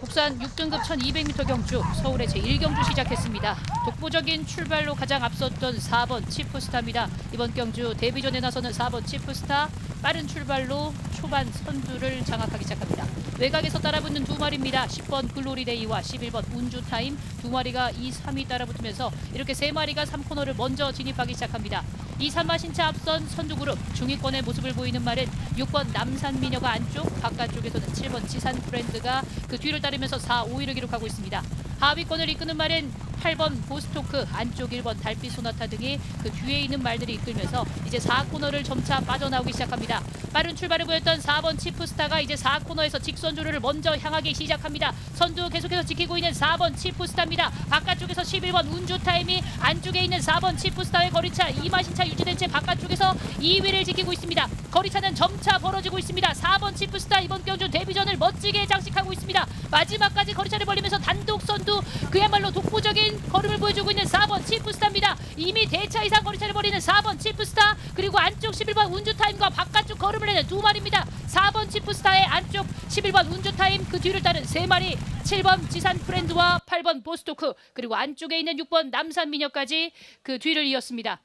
국산 6등급 1200m 경주 서울의 제1경주 시작했습니다. 독보적인 출발로 가장 앞섰던 4번 치프스타입니다. 이번 경주 데뷔전에 나서는 4번 치프스타 빠른 출발로 초반 선두를 장악하기 시작합니다. 외곽에서 따라붙는 두 마리입니다. 10번 글로리데이와 11번 운주타임 두 마리가 2, 3위 따라붙으면서 이렇게 세 마리가 3코너를 먼저 진입하기 시작합니다. 이 산마신차 앞선 선두그룹 중위권의 모습을 보이는 말은 6번 남산미녀가 안쪽 바깥쪽에서는 7번 지산 브랜드가 그 뒤를 따르면서 4, 5위를 기록하고 있습니다. 하위권을 이끄는 말은 8번 보스토크 안쪽 1번 달빛 소나타 등이 그 뒤에 있는 말들이 이끌면서 이제 4코너를 점차 빠져나오기 시작합니다. 빠른 출발을 보였던 4번 치프스타가 이제 4코너에서 직선주를 먼저 향하기 시작합니다. 선두 계속해서 지키고 있는 4번 치프스타입니다. 바깥쪽에서 11번 운주타임이 안쪽에 있는 4번 치프스타의 거리차 이마신차 유지된 채 바깥쪽에서 2위를 지키고 있습니다. 거리차는 점차 벌어지고 있습니다. 4번 치프스타 이번 경주 데뷔전을 멋지게 장식하고 있습니다. 마지막까지 거리차를 벌리면서 단독 선두 그야말로 독보적인 걸음을 보여주고 있는 4번 치프스타입니다. 이미 대차 이상 거리차를 벌이는 4번 치프스타 그리고 안쪽 11번 운주타임과 바깥쪽 걸음을 내는 두 마리입니다. 4번 치프스타의 안쪽 11번 운주타임 그 뒤를 따른 세 마리 7번 지산 프렌드와 8번 보스토크 그리고 안쪽에 있는 6번 남산 미녀까지 그 뒤를 이었습니다.